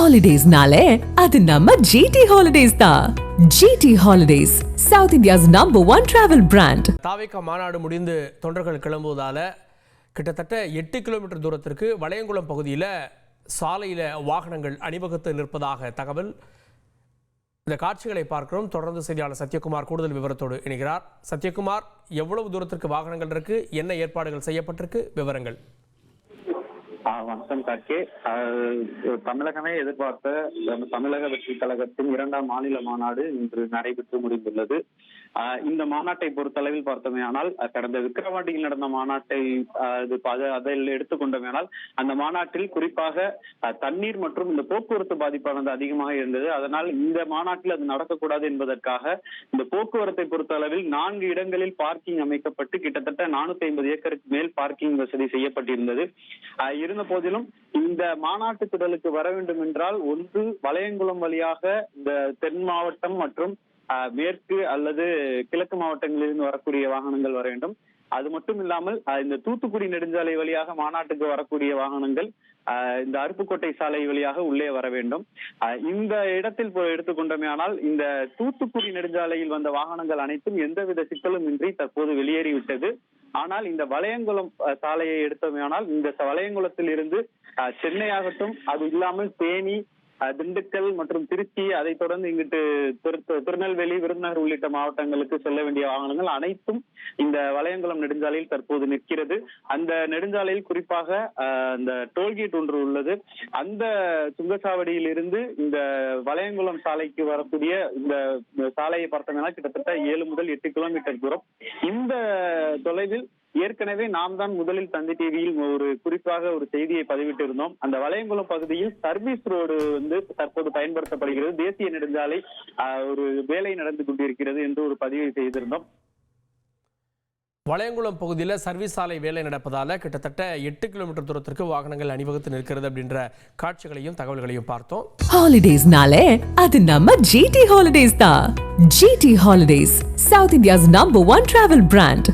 ஹாலிடேஸ்னாலே அது நம்ம ஜிடி ஹாலிடேஸ் தான் GT holidays South India's number one travel brand தாவேக்கா மாநாடு முடிந்து தொண்டர்கள் கிளம்புவதால் கிட்டத்தட்ட எட்டு கிலோமீட்டர் தூரத்திற்கு வளையங்குளம் பகுதியில் சாலையில் வாகனங்கள் அணிவகுத்து நிற்பதாக தகவல். இந்த காட்சிகளை பார்க்கிறோம். தொடர்ந்து செய்தியாளர் சத்யகுமார் கூடுதல் விவரத்தோடு இணைகிறார். சத்யகுமார் எவ்வளவு தூரத்திற்கு வாகனங்கள் இருக்கு? என்ன ஏற்பாடுகள் செய்யப்பட்டிருக்கு? விவரங்கள். ஆ, வணக்கம் தமிழகமே எதிர்பார்த்த தமிழக வெற்றி கழகத்தின் இரண்டாம் மாநில மாநாடு இன்று நடைபெற்று முடிந்துள்ளது. இந்த மாநாட்டை பொறுத்தளவில் பார்த்தோமேயானால் கடந்த விக்கிரவாண்டியில் நடந்த மாநாட்டை ஆ, இது அந்த மாநாட்டில் குறிப்பாக தண்ணீர் மற்றும் இந்த போக்குவரத்து பாதிப்பானது அதிகமாக இருந்தது. அதனால் இந்த மாநாட்டில் அது நடக்கக்கூடாது என்பதற்காக இந்த போக்குவரத்தை பொறுத்தளவில் நான்கு இடங்களில் பார்க்கிங் அமைக்கப்பட்டு கிட்டத்தட்ட நானூத்தி ஐம்பது ஏக்கருக்கு மேல் பார்க்கிங் வசதி செய்யப்பட்டிருந்தது. இருந்த இருந்த போதிலும் இந்த மாநாட்டு திடலுக்கு வர வேண்டும் என்றால் ஒன்று வளையங்குளம் வழியாக இந்த தென் மாவட்டம் மற்றும் மேற்கு அல்லது கிழக்கு மாவட்டங்களிலிருந்து வரக்கூடிய வாகனங்கள் வர வேண்டும். அது மட்டும் இல்லாமல் இந்த தூத்துக்குடி நெடுஞ்சாலை வழியாக மாநாட்டுக்கு வரக்கூடிய வாகனங்கள் இந்த அருப்புக்கோட்டை சாலை வழியாக உள்ளே வர வேண்டும். இந்த இடத்தில் இப்போ எடுத்துக்கொண்டோமேயானால் இந்த தூத்துக்குடி நெடுஞ்சாலையில் வந்த வாகனங்கள் அனைத்தும் எந்தவித சிக்கலும் இன்றி தற்போது வெளியேறிவிட்டது. ஆனால் இந்த வளையங்குளம் அஹ், சாலையை எடுத்தோமேயானால் இந்த வளையங்குளத்தில் இருந்து அஹ், சென்னை ஆகட்டும் அது இல்லாமல் தேனி திண்டுக்கல் மற்றும் திருச்சி அதைத் தொடர்ந்து இங்கிட்டு திரு- திருநெல்வேலி விருதுநகர் உள்ளிட்ட மாவட்டங்களுக்கு செல்ல வேண்டிய வாகனங்கள் அனைத்தும் இந்த வளையங்குளம் நெடுஞ்சாலையில் தற்போது நிற்கிறது. அந்த நெடுஞ்சாலையில் குறிப்பாக அஹ், இந்த டோல்கேட் ஒன்று உள்ளது. அந்த சுங்கச்சாவடியில் இருந்து இந்த வளையங்குளம் சாலைக்கு வரக்கூடிய இந்த இந்த சாலையை பார்த்தோம்னா கிட்டத்தட்ட ஏழு முதல் எட்டு கிலோமீட்டர் தூரம். இந்த தொலைவில் ஏற்கனவே நாம் தான் முதலில் தந்தி டிவியில் ஒரு குறிப்பாக ஒரு செய்தியை பதிவிட்டு இருந்தோம் அந்த வளையங்குளம் பகுதியில் சர்வீஸ் ரோடு வந்து தற்போது பயன்படுத்தப்படுகிறது. தேசிய நெடுஞ்சாலை ஒரு வேலை நடந்து கொண்டிருக்கிறது என்று ஒரு பதிவை செய்திருந்தோம். வளையங்குளம் பகுதியில் சர்வீஸ் சாலை வேலை நடப்பதால் கிட்டத்தட்ட எட்டு கிலோமீட்டர் தூரத்திற்கு வாகனங்கள் அணிவகுத்து நிற்கிறது அப்படின்ற காட்சிகளையும் தகவல்களையும் பார்த்தோம். ஹாலிடேஸ்னாலே அது நம்ம ஜிடி ஹாலிடேஸ் தான். GT holidays South India's number one travel brand